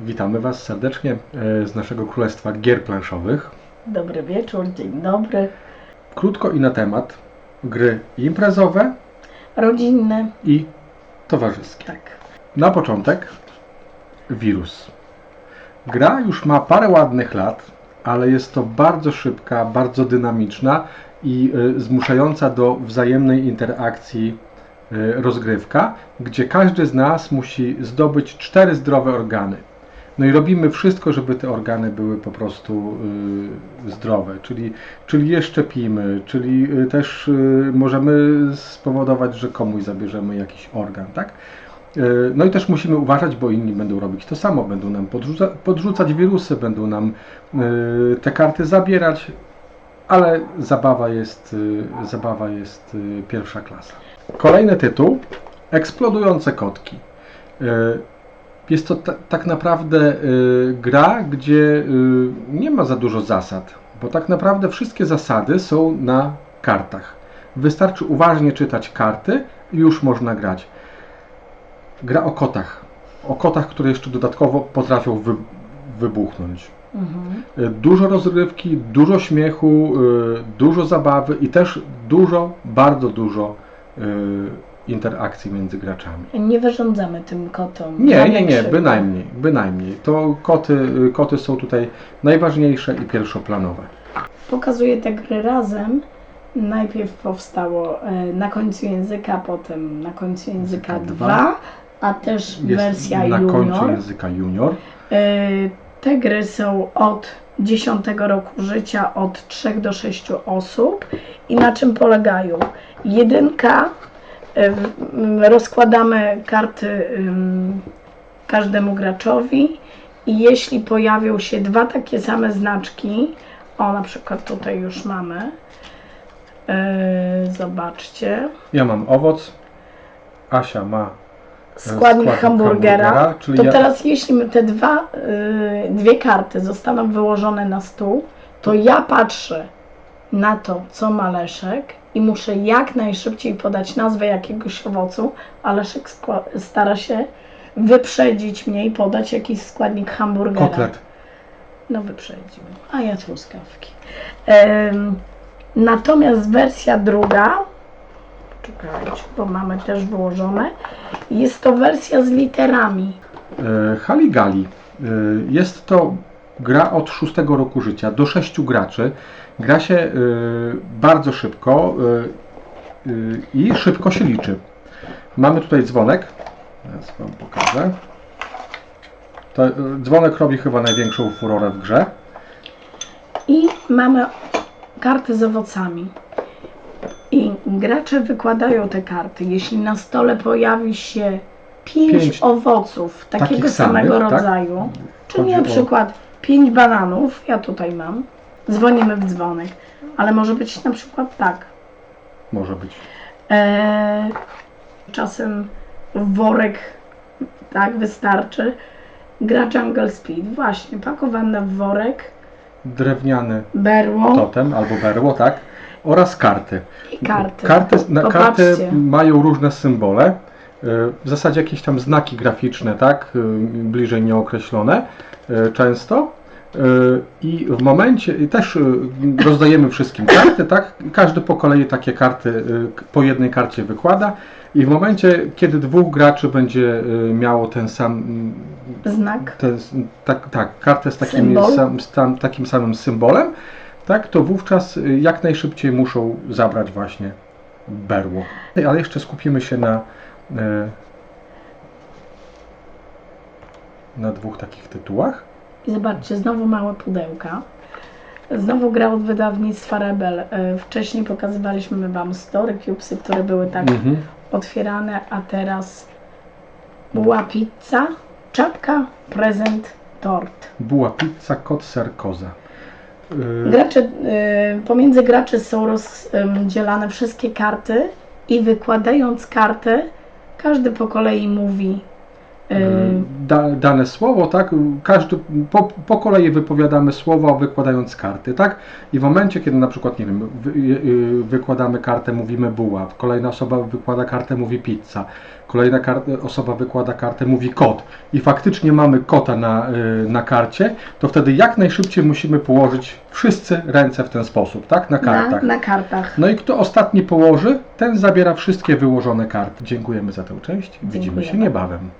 Witamy Was serdecznie e, z naszego Królestwa Gier Planszowych. Dobry wieczór, dzień dobry. Krótko i na temat gry imprezowe Rodzinny, i towarzyskie. tak. Na początek wirus. Gra już ma parę ładnych lat, ale jest to bardzo szybka, bardzo dynamiczna i y, zmuszająca do wzajemnej interakcji y, rozgrywka, gdzie każdy z nas musi zdobyć cztery zdrowe organy. No i robimy wszystko, żeby te organy były po prostu y, zdrowe, czyli, czyli je szczepimy, czyli y, też y, możemy spowodować, że komuś zabierzemy jakiś organ, tak? No i też musimy uważać, bo inni będą robić to samo, będą nam podrzuca, podrzucać wirusy, będą nam te karty zabierać, ale zabawa jest, zabawa jest pierwsza klasa. Kolejny tytuł, Eksplodujące kotki. Jest to ta, tak naprawdę y, gra, gdzie y, nie ma za dużo zasad, bo tak naprawdę wszystkie zasady są na kartach. Wystarczy uważnie czytać karty i już można grać. Gra o kotach. O kotach, które jeszcze dodatkowo potrafią wy, wybuchnąć. Mhm. Y, Dużo rozrywki, dużo śmiechu, y, dużo zabawy i też dużo, bardzo dużo y, interakcji między graczami. Nie wyrządzamy tym kotom. Nie, nie, nie, bynajmniej, bynajmniej. To koty, koty są tutaj najważniejsze i pierwszoplanowe. Pokazuję te gry razem. Najpierw powstało e, na końcu języka, potem na końcu języka Języka 2, a też Jest wersja na końcu junior. języka junior. E, Te gry są od 10 roku życia, od 3 do 6 osób. I na czym polegają? Jedynka, rozkładamy karty każdemu graczowi i jeśli pojawią się dwa takie same znaczki, o na przykład tutaj już mamy, e, zobaczcie, Ja mam owoc, Asia ma składnik, składnik hamburgera, hamburgera, czyli to ja- teraz jeśli te dwa, y, dwie karty zostaną wyłożone na stół, to ja patrzę na to, co ma Leszek i muszę jak najszybciej podać nazwę jakiegoś owocu, a Leszek stara się wyprzedzić mnie i podać jakiś składnik hamburgera. kotlet. No wyprzedził, a ja truskawki. Em, natomiast wersja druga, czekajcie, bo mamy też wyłożone, jest to wersja z literami. E, Haligali. E, Jest to gra od szóstego roku życia do sześciu graczy. Gra się e, bardzo szybko e, e, i szybko się liczy. Mamy tutaj dzwonek. Teraz Wam pokażę. To, e, dzwonek robi chyba największą furorę w grze. I mamy karty z owocami. I gracze wykładają te karty. Jeśli na stole pojawi się pięć, Pięć owoców takiego samego samych, tak? Czyli Chodzi na o- przykład pięć bananów, ja tutaj mam, dzwonimy w dzwonek, ale może być na przykład tak. Może być. Eee, czasem worek tak wystarczy. Gra Jungle Speed, właśnie, pakowana w worek, Drewniany berło totem albo berło, tak? Oraz karty. i karty. Karty, na, karty mają różne symbole. Y, W zasadzie jakieś tam znaki graficzne, tak? y, Bliżej nieokreślone y, często. I w momencie, i też rozdajemy wszystkim karty, tak? Każdy po kolei takie karty po jednej karcie wykłada. I w momencie, kiedy dwóch graczy będzie miało ten sam, mm, Znak. ten, tak, tak, kartę z takim, sam, z tam, takim samym symbolem, tak, to wówczas jak najszybciej muszą zabrać właśnie berło. Ale jeszcze skupimy się na, e, na dwóch takich tytułach. I zobaczcie, znowu małe pudełka. Znowu gra od wydawnictwa Rebel. E, Wcześniej pokazywaliśmy Wam story cubesy, które były tak Mhm. otwierane, a teraz była pizza, czapka, prezent, tort. Była pizza, kot, ser, koza. Y, Gracze, y, pomiędzy graczy są rozdzielane wszystkie karty i wykładając karty, każdy po kolei mówi da, dane słowo, tak? Każdy, po, po kolei wypowiadamy słowo, wykładając karty, tak? I w momencie, kiedy na przykład, nie wiem, wy, y, wykładamy kartę, mówimy buła, kolejna osoba wykłada kartę, mówi pizza, kolejna osoba wykłada kartę, mówi kot i faktycznie mamy kota na, y, na karcie, to wtedy jak najszybciej musimy położyć wszyscy ręce w ten sposób, tak? Na na, kartach. na kartach. No i kto ostatni położy, ten zabiera wszystkie wyłożone karty. Dziękujemy za tę część. Widzimy się niebawem.